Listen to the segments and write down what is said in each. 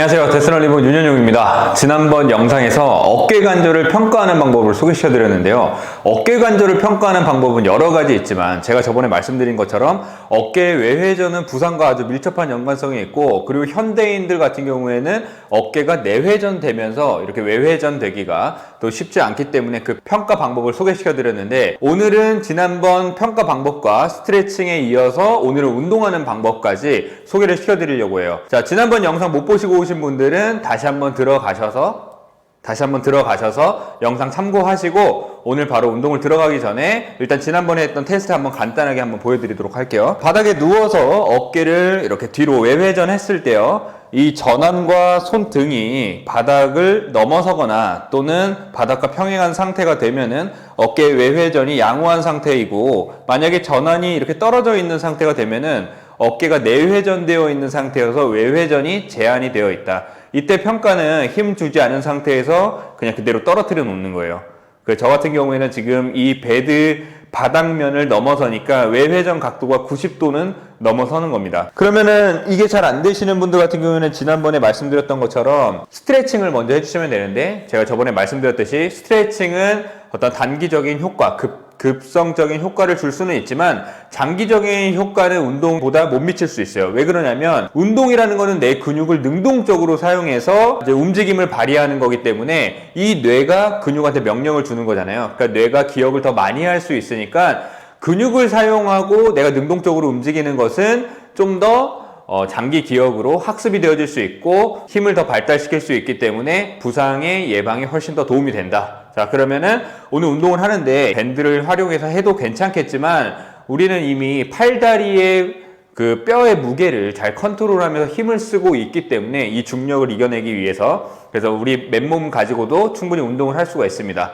안녕하세요. 데스널리본 윤현용입니다. 지난번 영상에서 어깨 관절을 평가하는 방법을 소개시켜 드렸는데요. 어깨 관절을 평가하는 방법은 여러 가지 있지만 제가 저번에 말씀드린 것처럼 어깨 외회전은 부상과 아주 밀접한 연관성이 있고 그리고 현대인들 같은 경우에는 어깨가 내회전 되면서 이렇게 외회전 되기가 또 쉽지 않기 때문에 그 평가 방법을 소개시켜 드렸는데 오늘은 지난번 평가 방법과 스트레칭에 이어서 오늘은 운동하는 방법까지 소개를 시켜 드리려고 해요. 자, 지난번 영상 못 보시고 오신 분들은 다시 한번 들어가셔서 다시 한번 들어가셔서 영상 참고하시고 오늘 바로 운동을 들어가기 전에 일단 지난번에 했던 테스트 한번 간단하게 한번 보여드리도록 할게요. 바닥에 누워서 어깨를 이렇게 뒤로 외회전 했을 때요. 이 전완과 손등이 바닥을 넘어서거나 또는 바닥과 평행한 상태가 되면은 어깨 외회전이 양호한 상태이고 만약에 전완이 이렇게 떨어져 있는 상태가 되면은 어깨가 내회전되어 있는 상태여서 외회전이 제한이 되어 있다. 이때 평가는 힘 주지 않은 상태에서 그냥 그대로 떨어뜨려 놓는 거예요. 그저 같은 경우에는 지금 이 베드 바닥면을 넘어서니까 외회전 각도가 90도는 넘어서는 겁니다. 그러면은 이게 잘 안 되시는 분들 같은 경우에는 지난번에 말씀드렸던 것처럼 스트레칭을 먼저 해주시면 되는데 제가 저번에 말씀드렸듯이 스트레칭은 어떤 단기적인 효과, 급, 급성적인 효과를 줄 수는 있지만 장기적인 효과는 운동보다 못 미칠 수 있어요. 왜 그러냐면 운동이라는 거는 내 근육을 능동적으로 사용해서 움직임을 발휘하는 거기 때문에 이 뇌가 근육한테 명령을 주는 거잖아요. 그러니까 뇌가 기억을 더 많이 할 수 있으니까 근육을 사용하고 내가 능동적으로 움직이는 것은 좀더 어, 장기 기억으로 학습이 되어질 수 있고 힘을 더 발달시킬 수 있기 때문에 부상의 예방에 훨씬 더 도움이 된다. 자, 그러면은 오늘 운동을 하는데 밴드를 활용해서 해도 괜찮겠지만 우리는 이미 팔다리의 그 뼈의 무게를 잘 컨트롤하면서 힘을 쓰고 있기 때문에 이 중력을 이겨내기 위해서 그래서 우리 맨몸 가지고도 충분히 운동을 할 수가 있습니다.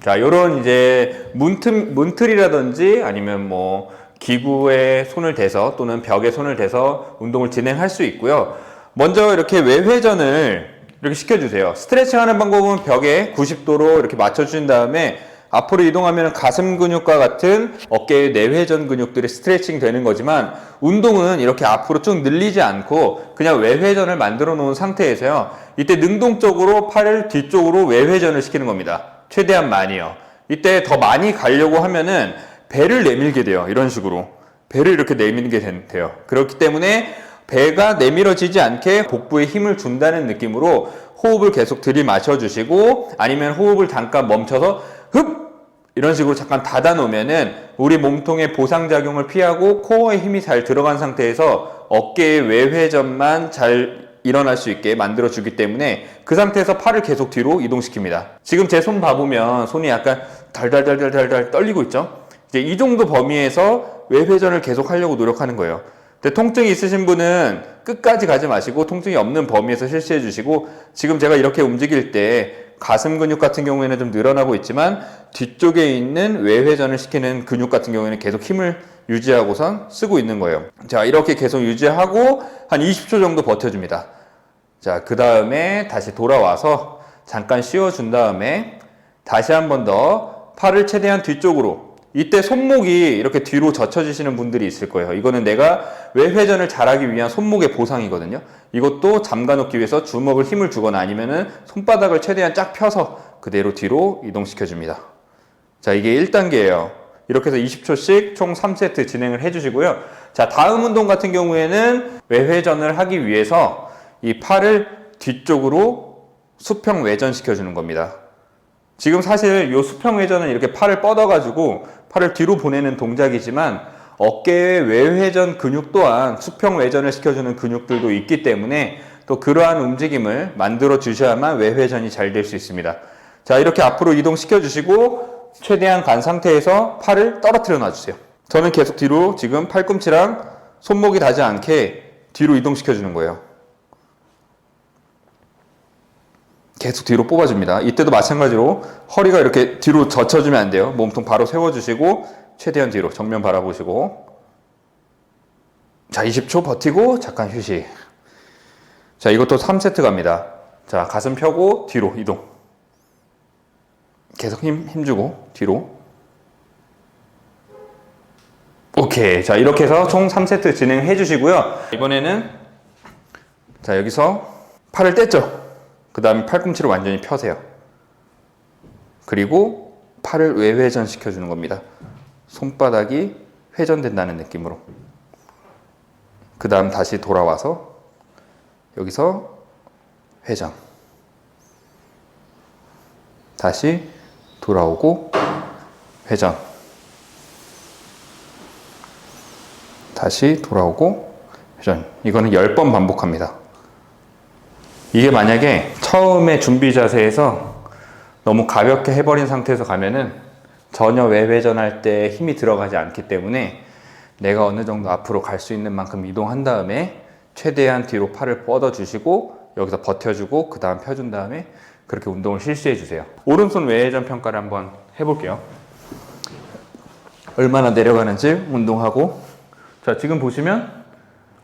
자, 요런 이제 문틀, 문틀이라든지 아니면 뭐 기구에 손을 대서 또는 벽에 손을 대서 운동을 진행할 수 있고요. 먼저 이렇게 외회전을 이렇게 시켜주세요. 스트레칭 하는 방법은 벽에 90도로 이렇게 맞춰주신 다음에 앞으로 이동하면 가슴 근육과 같은 어깨의 내회전 근육들이 스트레칭 되는 거지만 운동은 이렇게 앞으로 쭉 늘리지 않고 그냥 외회전을 만들어 놓은 상태에서요. 이때 능동적으로 팔을 뒤쪽으로 외회전을 시키는 겁니다. 최대한 많이요. 이때 더 많이 가려고 하면은 배를 내밀게 돼요. 이런 식으로. 배를 이렇게 내밀게 돼요. 그렇기 때문에 배가 내밀어지지 않게 복부에 힘을 준다는 느낌으로 호흡을 계속 들이마셔 주시고 아니면 호흡을 잠깐 멈춰서 흡! 이런 식으로 잠깐 닫아 놓으면은 우리 몸통의 보상 작용을 피하고 코어에 힘이 잘 들어간 상태에서 어깨의 외회전만 잘 일어날 수 있게 만들어 주기 때문에 그 상태에서 팔을 계속 뒤로 이동시킵니다. 지금 제 손 봐보면 손이 약간 달달달달달달 떨리고 있죠? 이제 이 정도 범위에서 외회전을 계속 하려고 노력하는 거예요. 근데 통증이 있으신 분은 끝까지 가지 마시고 통증이 없는 범위에서 실시해 주시고 지금 제가 이렇게 움직일 때 가슴 근육 같은 경우에는 좀 늘어나고 있지만 뒤쪽에 있는 외회전을 시키는 근육 같은 경우에는 계속 힘을 유지하고선 쓰고 있는 거예요. 자, 이렇게 계속 유지하고 한 20초 정도 버텨줍니다. 자, 그 다음에 다시 돌아와서 잠깐 쉬어준 다음에 다시 한 번 더 팔을 최대한 뒤쪽으로 이때 손목이 이렇게 뒤로 젖혀지시는 분들이 있을 거예요. 이거는 내가 외회전을 잘하기 위한 손목의 보상이거든요. 이것도 잠가놓기 위해서 주먹을 힘을 주거나 아니면은 손바닥을 최대한 쫙 펴서 그대로 뒤로 이동시켜 줍니다. 자, 이게 1단계예요. 이렇게 해서 20초씩 총 3세트 진행을 해 주시고요. 자, 다음 운동 같은 경우에는 외회전을 하기 위해서 이 팔을 뒤쪽으로 수평 외전시켜 주는 겁니다. 지금 사실 이 수평 회전은 이렇게 팔을 뻗어가지고 팔을 뒤로 보내는 동작이지만 어깨의 외회전 근육 또한 수평 외전을 시켜주는 근육들도 있기 때문에 또 그러한 움직임을 만들어 주셔야만 외회전이 잘 될 수 있습니다. 자, 이렇게 앞으로 이동시켜 주시고 최대한 간 상태에서 팔을 떨어뜨려 놔 주세요. 저는 계속 뒤로 지금 팔꿈치랑 손목이 닿지 않게 뒤로 이동시켜 주는 거예요. 계속 뒤로 뽑아줍니다. 이때도 마찬가지로 허리가 이렇게 뒤로 젖혀주면 안 돼요. 몸통 바로 세워주시고 최대한 뒤로 정면 바라보시고 자 20초 버티고 잠깐 휴식 자 이것도 3세트 갑니다. 자 가슴 펴고 뒤로 이동 계속 힘, 힘주고 뒤로 오케이 자 이렇게 해서 총 3세트 진행해 주시고요. 이번에는 자, 여기서 팔을 뗐죠? 그 다음에 팔꿈치를 완전히 펴세요. 그리고 팔을 외회전 시켜주는 겁니다. 손바닥이 회전된다는 느낌으로. 그 다음 다시 돌아와서 여기서 회전. 다시 돌아오고 회전. 다시 돌아오고 회전. 이거는 10번 반복합니다. 이게 만약에 처음에 준비 자세에서 너무 가볍게 해버린 상태에서 가면은 전혀 외회전할 때 힘이 들어가지 않기 때문에 내가 어느 정도 앞으로 갈 수 있는 만큼 이동한 다음에 최대한 뒤로 팔을 뻗어 주시고 여기서 버텨주고 그 다음 펴준 다음에 그렇게 운동을 실시해 주세요. 오른손 외회전 평가를 한번 해볼게요. 얼마나 내려가는지 운동하고 자 지금 보시면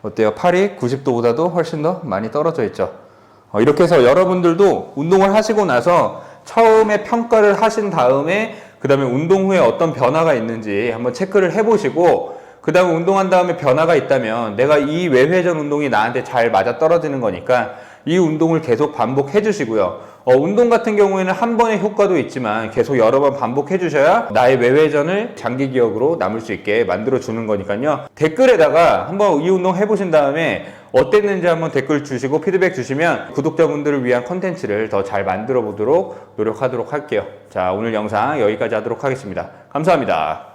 어때요? 팔이 90도보다도 훨씬 더 많이 떨어져 있죠. 어, 이렇게 해서 여러분들도 운동을 하시고 나서 처음에 평가를 하신 다음에 그 다음에 운동 후에 어떤 변화가 있는지 한번 체크를 해보시고 그 다음에 운동한 다음에 변화가 있다면 내가 이 외회전 운동이 나한테 잘 맞아 떨어지는 거니까 이 운동을 계속 반복해 주시고요. 어, 운동 같은 경우에는 한 번의 효과도 있지만 계속 여러 번 반복해 주셔야 나의 외회전을 장기 기억으로 남을 수 있게 만들어 주는 거니까요. 댓글에다가 한번 이 운동 해보신 다음에 어땠는지 한번 댓글 주시고 피드백 주시면 구독자분들을 위한 컨텐츠를 더 잘 만들어 보도록 노력하도록 할게요. 자, 오늘 영상 여기까지 하도록 하겠습니다. 감사합니다.